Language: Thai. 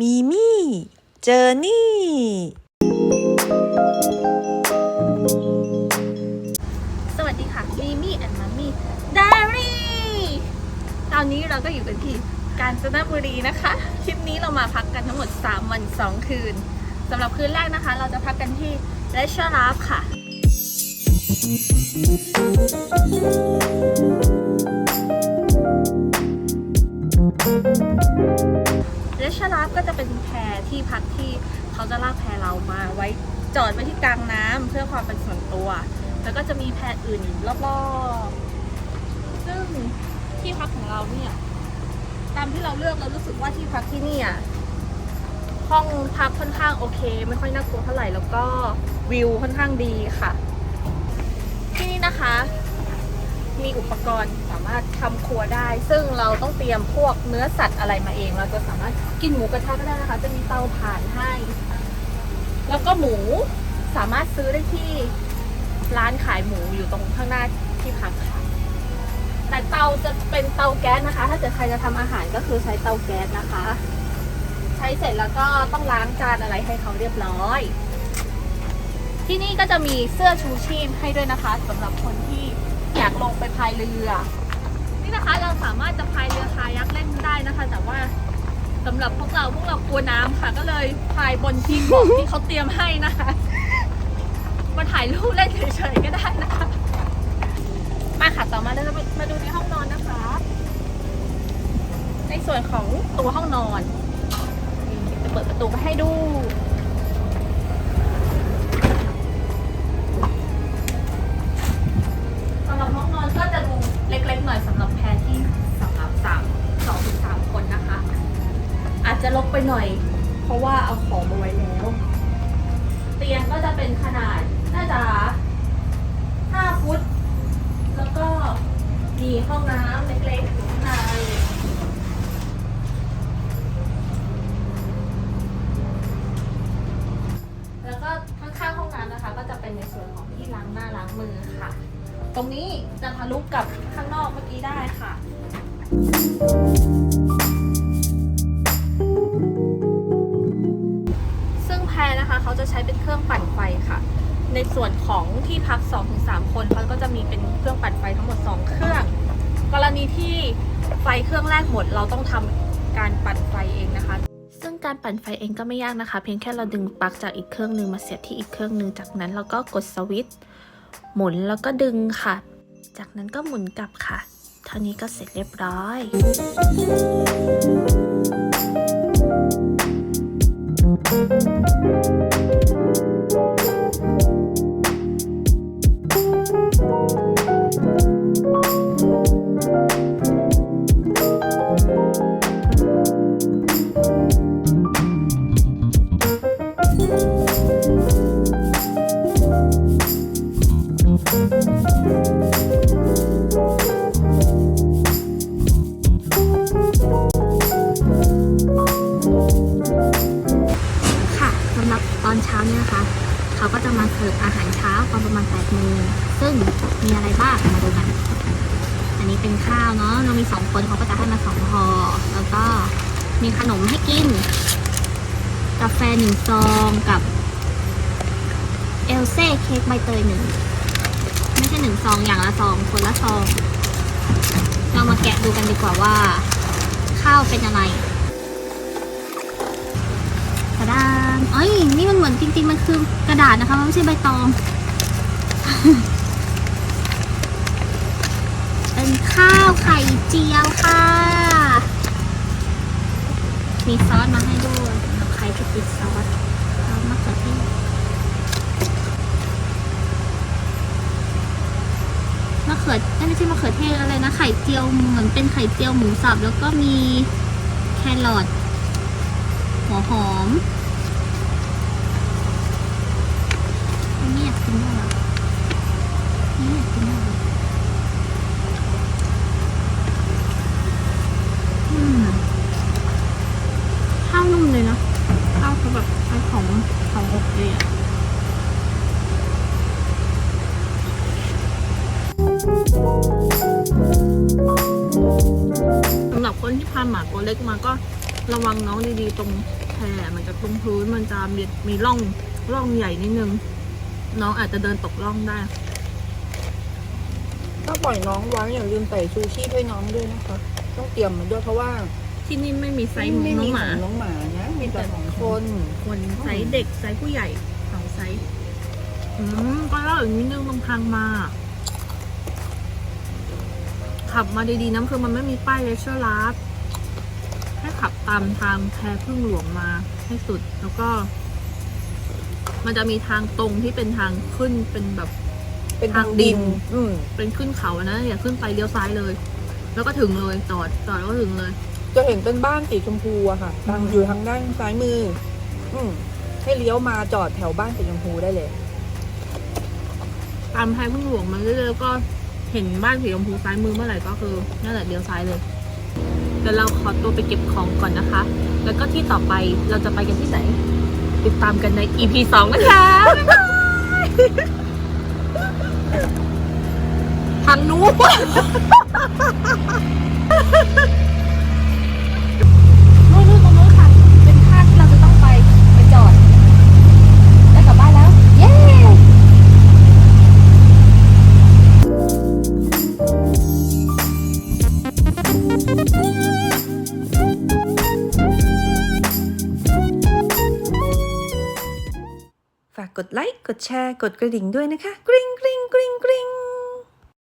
มีมี่ เจอนี่ สวัสดีค่ะมีมี่แอนมัมมี่ไดอารี่ตอนนี้เราก็อยู่กันที่กาญจนบุรีนะคะทริปนี้เรามาพักกันทั้งหมด 3 วัน 2 คืนสำหรับคืนแรกนะคะ เราจะพักกันที่เลชราฟค่ะาฟก็จะเป็นแพที่พักที่เขาจะลากแพเรามาไว้จอดไว้ที่กลางน้ำเพื่อความเป็นส่วนตัว แล้วก็จะมีแพอื่นรอบๆซึ่งที่พักของเราเนี่ยตามที่เราเลือกเรารู้สึกว่าที่พักที่นี่อะห้องพักค่อนข้างโอเค ไม่ค่อยน่ากลัวเท่าไหร่แล้วก็วิวค่อนข้างดีค่ะ ที่นี่นะคะ มีอุปกรณ์สามารถทำครัวได้ ซึ่งเราต้องเตรียมพวกเนื้อสัตว์อะไรมาเอง เราจะสามารถกินหมูกระทะก็ได้นะคะ จะมีเตาถ่านให้ แล้วก็หมูสามารถซื้อได้ที่ร้านขายหมูอยู่ตรงข้างหน้าที่พักค่ะ แต่เตาจะเป็นเตาแก๊สนะคะ ถ้าเกิดใครจะทำอาหารก็คือใช้เตาแก๊สนะคะ ใช้เสร็จแล้วก็ต้องล้างจานอะไรให้เขาเรียบร้อย ที่นี่ก็จะมีเสื้อชูชีพให้ด้วยนะคะสำหรับคนที่ อยากลงไปพายเรือ นี่นะคะเราสามารถจะพายเรือคายักเล่นได้นะคะ แต่ว่าสำหรับพวกเราพวกเรากลัวน้ำค่ะ ก็เลยพายบนที่บาะที่เขาเตรียมให้นะคะมาถ่ายรูปเล่นเฉยๆก็ได้นะคะ มาค่ะต่อมาเราจะมาดูในห้องนอนนะคะ ในส่วนของตัวห้องนอนนี่จะเปิดประตูมาให้ดู หน่อย เพราะว่าเอาของมาไว้แล้ว เตียงก็จะเป็นขนาดน่าจะห้าฟุต แล้วก็มีห้องน้ำเล็กๆอยู่ข้างในแล้วก็ข้างๆห้องน้ำนะคะ ก็จะเป็นในส่วนของที่ล้างหน้าล้างมือค่ะ ตรงนี้จะทะลุกกับข้างนอกเมื่อกี้ได้ค่ะ จะใช้เป็นเครื่องปั่นไฟค่ะ ในส่วนของที่พัก 2-3 คนเขาก็จะมีเป็นเครื่องปั่นไฟทั้งหมด 2 เครื่อง กรณีที่ไฟเครื่องแรกหมดเราต้องทำการปั่นไฟเองนะคะซึ่งการปั่นไฟเองก็ไม่ยากนะคะ เพียงแค่เราดึงปลั๊กจากอีกเครื่องหนึ่งมาเสียบที่อีกเครื่องหนึ่งจากนั้นเราก็กดสวิตช์หมุนแล้วก็ดึงค่ะ จากนั้นก็หมุนกลับค่ะ เท่านี้ก็เสร็จเรียบร้อย อนเช้าเนี่ยนะคะ เขาก็จะมาเสิร์ฟอาหารเช้าตอนประมาณ8โมงซึ่งมีอะไรบ้างมาดูกัน อันนี้เป็นข้าวเนาะ เรามีสองคนเขาก็จะให้มาสองห่อ แล้วก็มีขนมให้กิน กาแฟหนึ่งซองกับเอลเซ่เค้กใบเตยหนึ่ง ไม่ใช่หนึ่งซองอย่างละซองคนละซอง เรามาแกะดูกันดีกว่าว่า ข้าวเป็นอะไร กระดานเอ้ยนี่มันเหมือนจริง ๆ มันคือกระดาษนะคะมันไม่ใช่ใบตอง เป็นข้าวไข่เจียวค่ะ มีซอสมาให้ด้วยสำหรับใครที่ติดซอสซอสมะเขือเทศมะเขือเอ้ยไม่ใช่มะเขือเทศอะไรนะ ไข่เจียวเหมือนเป็นไข่เจียวหมูสับแล้วก็มีแครอท หัวหอมไม่อยากกินด้วยเหรอไม่อยากกินด้วยข้าวนุ่มเลยนะข้าวเขาแบบใช้ของของอบเลยอะสำหรับคนที่พาหมาตัวเล็กมาก็ระวังน้องดีๆตรง แพมันจะพื้นพื้นๆมันจะมีมีร่องร่องใหญ่นิดนึง น้องอาจจะเดินตกร่องได้ ถ้าปล่อยน้องไว้อย่าลืมใส่ชูชีพให้น้องด้วยนะคะ ต้องเตรียมมันด้วยเพราะว่าที่นี่ไม่มีไซส์ไม่น้อมีงหขมาองน้องหมานะมีแต่ของคน คนไซส์เด็กไซส์ผู้ใหญ่สองไซส์อืมก็เล่าอีกนิดนึงตรงทางมา ขับมาดีๆน้ำคือมันไม่มีป้ายเลเชอร์ลาฟ ให้ขับตามทางแพพึ่งหลวงมาให้สุด แล้วก็ มันจะมีทางตรงที่เป็นทางขึ้นเป็นแบบเป็นทางทางดิดินนอืมเป็นขึ้นเขาอะนะอย่าขึ้นไปเลี้ยวซ้ายเลย แล้วก็ถึงเลยจอดจอดแล้วก็ถึงเลย จะเห็นเป็นบ้านสีชมพูอะค่ะทางอืมอยู่ทางด้านซ้ายมือ อืมให้เลี้ยวมาจอดแถวบ้านสีชมพูได้เลย ตามแพพึ่งหลวงมาเรื่อยๆแล้วก็เห็นบ้านสีชมพูซ้ายมือเมื่อไหร่ก็คือนั่นแหละเลี้ยวซ้ายเลย เดี๋ยวเราขอตัวไปเก็บของก่อนนะคะ แล้วก็ที่ต่อไปเราจะไปกันที่ไหน ติดตามกันใน EP สองนะคะบ๊ายบายทางนู้นนู่ ฝากกดไลค์ กดแชร์ กดกระดิ่งด้วยนะคะ กริ๊งกริ๊งกริ๊งกริ๊ง